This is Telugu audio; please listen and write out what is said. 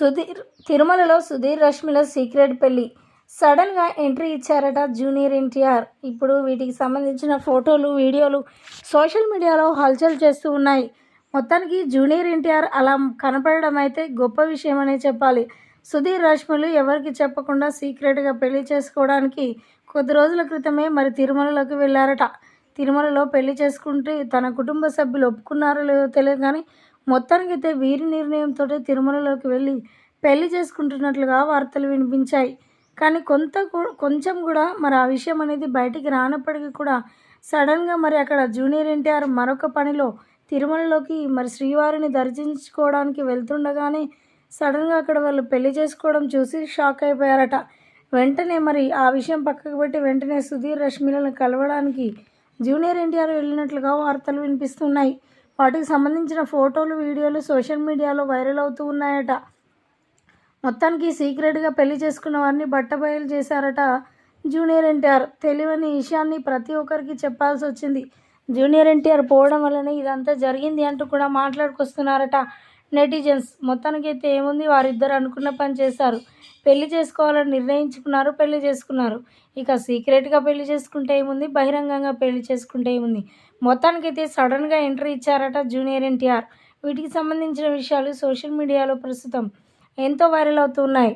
సుధీర్ తిరుమలలో సుధీర్ రష్మిల సీక్రెట్ పెళ్ళి సడన్గా ఎంట్రీ ఇచ్చారట జూనియర్ ఎన్టీఆర్. ఇప్పుడు వీటికి సంబంధించిన ఫోటోలు వీడియోలు సోషల్ మీడియాలో హల్చల్ చేస్తూ ఉన్నాయి. మొత్తానికి జూనియర్ ఎన్టీఆర్ అలా కనపడడం అయితే గొప్ప విషయం అనే చెప్పాలి. సుధీర్ రష్మిలు ఎవరికి చెప్పకుండా సీక్రెట్గా పెళ్ళి చేసుకోవడానికి కొద్ది రోజుల క్రితమే మరి తిరుమలలోకి వెళ్ళారట. తిరుమలలో పెళ్ళి చేసుకుంటే తన కుటుంబ సభ్యులు ఒప్పుకున్నారో లేదో తెలియదు కానీ మొత్తానికి అయితే వీరి నిర్ణయంతో తిరుమలలోకి వెళ్ళి పెళ్ళి చేసుకుంటున్నట్లుగా వార్తలు వినిపించాయి. కానీ కొంత కొంచెం కూడా మరి ఆ విషయం అనేది బయటికి రానప్పటికీ కూడా సడన్గా మరి అక్కడ జూనియర్ ఎన్టీఆర్ మరొక పనిలో తిరుమలలోకి మరి శ్రీవారిని దర్శించుకోవడానికి వెళ్తుండగానే సడన్గా అక్కడ వాళ్ళు పెళ్ళి చేసుకోవడం చూసి షాక్ అయిపోయారట. వెంటనే మరి ఆ విషయం పక్కకు పెట్టి వెంటనే సుధీర్ రష్మిలను కలవడానికి జూనియర్ ఎన్టీఆర్ వెళ్ళినట్లుగా వార్తలు వినిపిస్తున్నాయి. వాటికి సంబంధించిన ఫోటోలు వీడియోలు సోషల్ మీడియాలో వైరల్ అవుతూ ఉన్నాయట. మొత్తానికి సీక్రెట్గా పెళ్ళి చేసుకున్న వారిని బట్టబయలు చేశారట జూనియర్ ఎన్టీఆర్. తెలివని విషయాన్ని ప్రతి ఒక్కరికి చెప్పాల్సి వచ్చింది. జూనియర్ ఎన్టీఆర్ పోవడం వల్లనే ఇదంతా జరిగింది అంటూ కూడా మాట్లాడుకొస్తున్నారట నెటిజన్స్. మొత్తానికైతే ఏముంది? వారిద్దరు అనుకున్న పని చేశారు. పెళ్ళి చేసుకోవాలని నిర్ణయించుకున్నారు పెళ్ళి చేసుకున్నారు. ఇక సీక్రెట్గా పెళ్ళి చేసుకుంటే ఏముంది? బహిరంగంగా పెళ్ళి చేసుకుంటే ఏముంది? మొత్తానికైతే సడన్గా ఎంట్రీ ఇచ్చారట జూనియర్ ఎన్టీఆర్. వీటికి సంబంధించిన విషయాలు సోషల్ మీడియాలో ప్రస్తుతం ఎంతో వైరల్ అవుతున్నాయి